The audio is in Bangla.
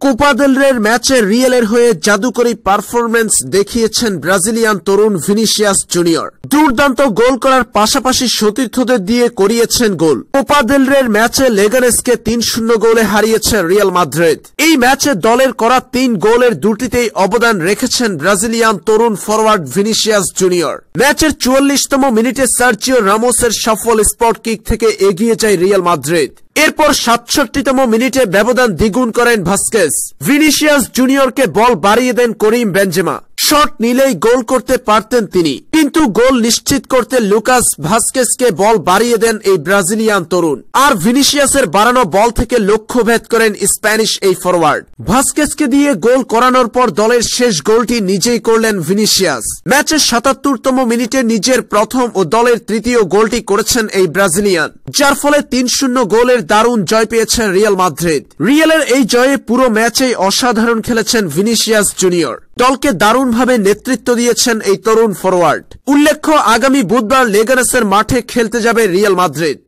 কোপা দেল রের ম্যাচে রিয়েলের হয়ে জাদুকরী পারফরমেন্স দেখিয়েছেন ব্রাজিলিয়ান তরুণ ভিনিসিয়াস জুনিয়র। দুর্দান্ত গোল করার পাশাপাশি সতীর্থদের দিয়ে করিয়েছেন গোল। কোপা দেল রের ম্যাচে লেগানেসকে তিন শূন্য গোলে হারিয়েছে রিয়াল মাদ্রিদ। এই ম্যাচে দলের করা তিন গোলের দুটিতেই অবদান রেখেছেন ব্রাজিলিয়ান তরুণ ফরওয়ার্ড ভিনিসিয়াস জুনিয়র। ম্যাচের চুয়াল্লিশতম মিনিটে সার্জিও রামোসের সফল স্পট কিক থেকে এগিয়ে যায় রিয়াল মাদ্রিদ। এরপর সাতষট্টিতম মিনিটে ব্যবধান দ্বিগুণ করেন ভাস্কেস। ভিনিসিয়াস জুনিয়রকে বল বাড়িয়ে দেন করিম বেঞ্জেমা শট নিলেই গোল করতে পারতেন তিনি। কিন্তু গোল নিশ্চিত করতে লুকাস ভাস্কেসকে বল বাড়িয়ে দেন এই ব্রাজিলিয়ান তরুণ। আর ভিনিসিয়াসের বাড়ানো বল থেকে লক্ষ্য ভেদ করেন স্প্যানিশ এই ফরওয়ার্ড ভাস্কেসকে দিয়ে গোল করানোর পর দলের শেষ গোলটি নিজেই করলেন ভিনিসিয়াস। ম্যাচের সাতাত্তরতম মিনিটে নিজের প্রথম ও দলের তৃতীয় গোলটি করেছেন এই ব্রাজিলিয়ান, যার ফলে তিন শূন্য গোলের দারুণ জয় পেয়েছেন রিয়াল মাদ্রিদ। রিয়ালের এই জয়ে পুরো ম্যাচেই অসাধারণ খেলেছেন ভিনিসিয়াস জুনিয়র। দলকে দারুণভাবে নেতৃত্ব দিয়েছেন এই তরুণ ফরওয়ার্ড উল্লেখ্য আগামী বুধবার লেগারেসের মাঠে খেলতে যাবে রিয়াল মাদ্রিদ।